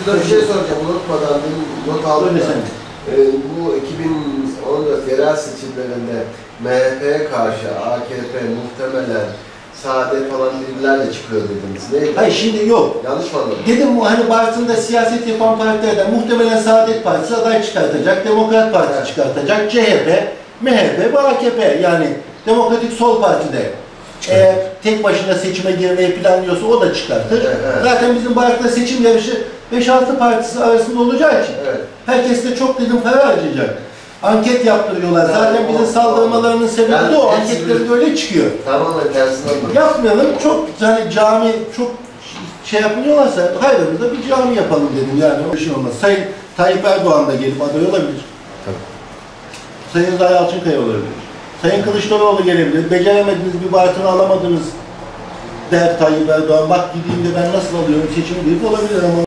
Bir de bir şey soracağım unutmadan benim not aldım. Öyle da. sen. Ee, bu 2014 yerel seçimlerinde MHP'ye karşı AKP muhtemelen Saadet falan birilerle çıkıyor dediniz. Neydi? Hayır şimdi yok. Yanlış mı anladım? Dedim bu hani Bartın'da siyaset yapan partilerden muhtemelen Saadet Partisi aday çıkartacak, Demokrat Parti Evet. çıkartacak, CHP, MHP ve AKP yani Demokratik Sol Parti'de eğer tek başına seçime girmeyi planlıyorsa o da çıkartır. Evet, evet. Zaten bizim Bartın'da seçim yarışı 5-6 partisi arasında olacağı için Evet. herkes de çok dedim para harcayacak. Anket yaptırıyorlar. Yani Zaten o- bizim saldırmalarının sebebi Yani de o. Anketleri de öyle çıkıyor. Tamamen tersine. Yapmayalım. Çok hani cami çok şey yapıyorlarsa hayrımıza bir cami yapalım dedim yani. O şey olmaz. Sayın Tayyip Erdoğan da gelip aday olabilir. Sayın Zahra Yalçınkaya olabilir. Sayın Kılıçdaroğlu gelebilir. Beceremediniz bir Bartın'ı alamadınız der Tayyip Erdoğan. Bak gideyim de ben nasıl alıyorum seçimi deyip olabilir ama